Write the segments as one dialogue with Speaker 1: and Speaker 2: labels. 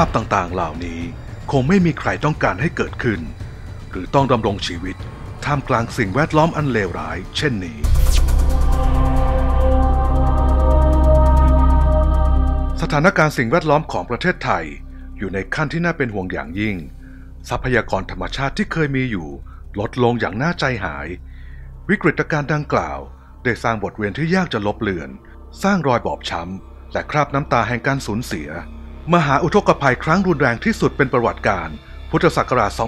Speaker 1: าพต่างๆ เหล่านี้คงไม่มีใครต้องการให้เกิดขึ้น หรือต้องดำรงชีวิตท่ามกลางสิ่งแวดล้อมอันเลวร้าย เช่นนี้ สถานการณ์สิ่งแวดล้อมของประเทศไทย อยู่ในขั้นที่น่าเป็นห่วงอย่างยิ่ง ทรัพยากรธรรมชาติที่เคยมีอยู่ ลดลงอย่างน่าใจหาย วิกฤตการณ์ดังกล่าว ได้สร้างบทเรียนที่ยากจะลบเลือน สร้างรอยบอบช้ำและคราบน้ำตาแห่งการสูญเสีย มหาอุทกภัยครั้งรุนแรงที่สุดเป็นประวัติการ พุทธศักราช 2554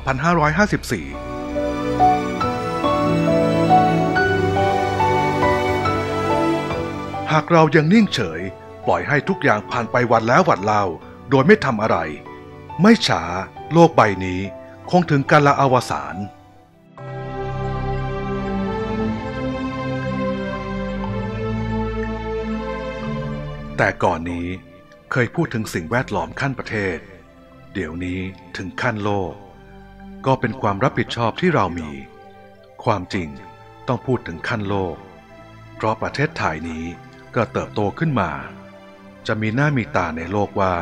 Speaker 1: หากเรายังนิ่งเฉย ปล่อยให้ทุกอย่างผ่านไปวันแล้ววันเล่า โดยไม่ทำอะไร ไม่ช้าโลกใบนี้ คงถึงการละอวสานแต่ก่อนนี้ เคยพูดถึงสิ่งแวดล้อมขั้นประเทศ เดี๋ยวนี้ถึงขั้นโลก ก็เป็นความรับผิดชอบที่เรามี ความจริงต้องพูดถึงขั้นโลก เพราะประเทศไทยนี้ก็เติบโตขึ้นมา จะมีหน้ามีตาในโลกว่า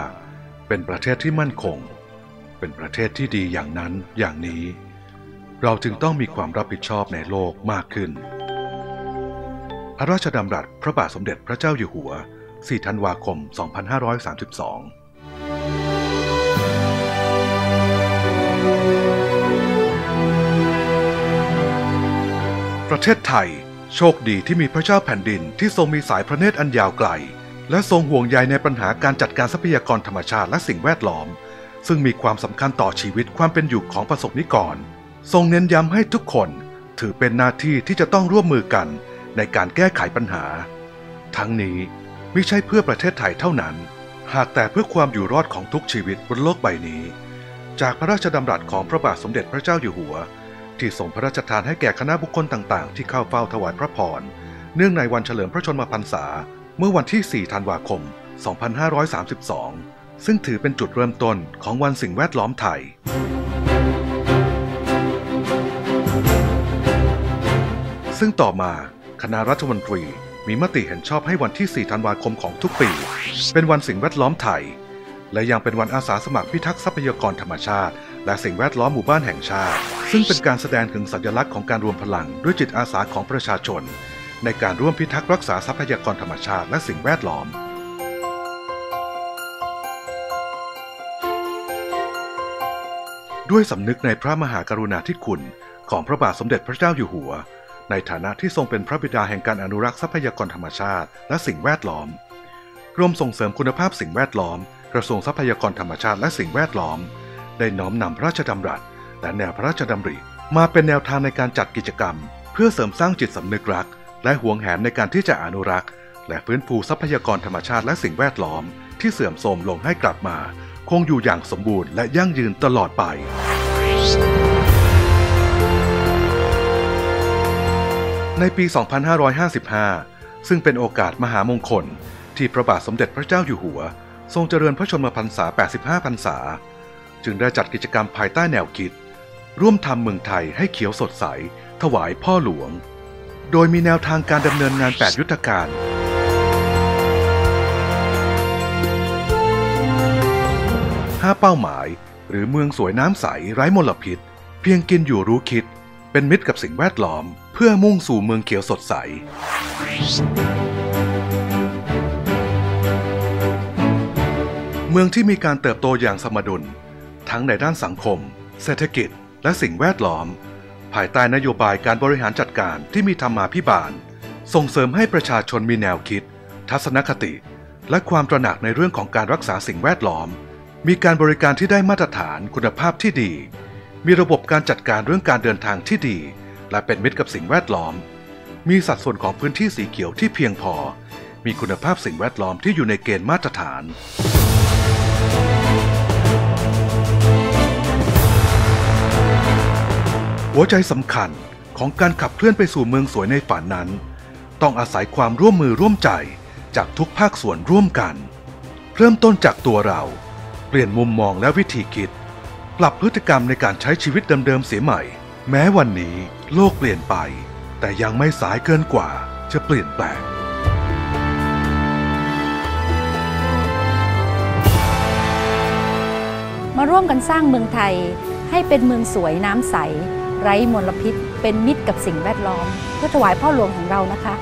Speaker 1: เป็นประเทศที่มั่นคง เป็นประเทศที่ดีอย่างนั้นอย่างนี้ เราจึงต้องมีความรับผิดชอบในโลกมากขึ้น พระราชดำรัสพระบาทสมเด็จพระเจ้าอยู่หัว 4 ธันวาคม 2532ประเทศไทย โชคดีที่มีพระเจ้าแผ่นดินที่ทรงมีสายพระเนตรอันยาวไกล และทรงห่วงใยในปัญหาการจัดการทรัพยากรธรรมชาติและสิ่งแวดล้อม ซึ่งมีความสำคัญต่อชีวิตความเป็นอยู่ของประสบนิกร ทรงเน้นย้ำให้ทุกคน ถือเป็นหน้าที่ที่จะต้องร่วมมือกันในการแก้ไขปัญหา ทั้งนี้ ม่ใช่เพื่อประเทศไทยเท่านั้น หากแต่เพื่อความอยู่รอดของทุกชีวิตบนโลกใบนี้ จากพระราชดำรัสของพระบาทสมเด็จพระเจ้าอยู่หัว ที่ทรงพระราชทานให้แก่คณะบุคคลต่างๆ ที่เข้าเฝ้าถวายพระพร เนื่องในวันเฉลิมพระชนมพรรษา เมื่อวันที่ 4 ธันวาคม 2532 ซึ่งถือเป็นจุดเริ่มต้นของวันสิ่งแวดล้อมไทยซึ่งต่อมาคณะรัฐมนตรี มีมติเห็นชอบให้วันที่ 4 ธันวาคมของทุกปี เป็นวันสิ่งแวดล้อมไทย และยังเป็นวันอาสาสมัครพิทักษ์ทรัพยากรธรรมชาติ และสิ่งแวดล้อมหมู่บ้านแห่งชาติ ซึ่งเป็นการแสดงถึงสัญลักษณ์ของการรวมพลังด้วยจิตอาสาของประชาชน ในการร่วมพิทักษ์รักษาทรัพยากรธรรมชาติและสิ่งแวดล้อมด้วยสำนึกในพระมหากรุณาธิคุณของพระบาทสมเด็จพระเจ้าอยู่หัว ในฐานะที่ทรงเป็นพระบิดาแห่งการอนุรักษ์ทรัพยากรธรรมชาติ และสิ่งแวดล้อมกรมส่งเสริมคุณภาพสิ่งแวดล้อม กระทรวงทรัพยากรธรรมชาติและสิ่งแวดล้อม ได้น้อมนำพระราชดำรัส และแนวพระราชดำริ มาเป็นแนวทางในการจัดกิจกรรม เพื่อเสริมสร้างจิตสำนึกรัก และหวงแหนในการที่จะอนุรักษ์ และฟื้นฟูทรัพยากรธรรมชาติและสิ่งแวดล้อม ที่เสื่อมโทรมลงให้กลับมา คงอยู่อย่างสมบูรณ์และยั่งยืนตลอดไป ในปี 2555 ซึ่งเป็นโอกาสมหามงคล ที่พระบาทสมเด็จพระเจ้าอยู่หัว ทรงเจริญพระชนมพรรษา 85 พรรษา จึงได้จัดกิจกรรมภายใต้แนวคิด ร่วมทำเมืองไทยให้เขียวสดใส ถวายพ่อหลวง โดยมีแนวทางการดำเนินงาน 8 ยุทธการ5เป้าหมาย หรือเมืองสวยน้ำใสไร้มลพิษ เพียงกินอยู่รู้คิด เป็นมิตรกับสิ่งแวดล้อม พื่อมุ่งสู่เมืองเขียวสดใส เมืองที่มีการเติบโตอย่างสมดุล ทั้งในด้านสังคม เศรษฐกิจ และสิ่งแวดล้อม ภายใต้นโยบายการบริหารจัดการที่มีธรรมาภิบาล ส่งเสริมให้ประชาชนมีแนวคิด ทัศนคติ และความตระหนักในเรื่องของการรักษาสิ่งแวดล้อม มีการบริการที่ได้มาตรฐานคุณภาพที่ดี มีระบบการจัดการเรื่องการเดินทางที่ดี และเป็นมิตรกับสิ่งแวดล้อม มีสัดส่วนของพื้นที่สีเขียวที่เพียงพอ มีคุณภาพสิ่งแวดล้อมที่อยู่ในเกณฑ์มาตรฐาน หัวใจสำคัญของการขับเคลื่อนไปสู่เมืองสวยในฝันนั้น ต้องอาศัยความร่วมมือร่วมใจจากทุกภาคส่วนร่วมกัน เริ่มต้นจากตัวเรา เปลี่ยนมุมมองและวิธีคิด ปรับพฤติกรรมในการใช้ชีวิตเดิมๆเสียใหม่ แม้วันนี้โลกเปลี่ยนไป แต่ยังไม่สายเกินกว่าจะเปลี่ยนแปลง
Speaker 2: มาร่วมกันสร้างเมืองไทยให้เป็นเมืองสวยน้ำใส ไร้มลพิษ เป็นมิตรกับสิ่งแวดล้อม เพื่อถวายพ่อหลวงของเรานะคะ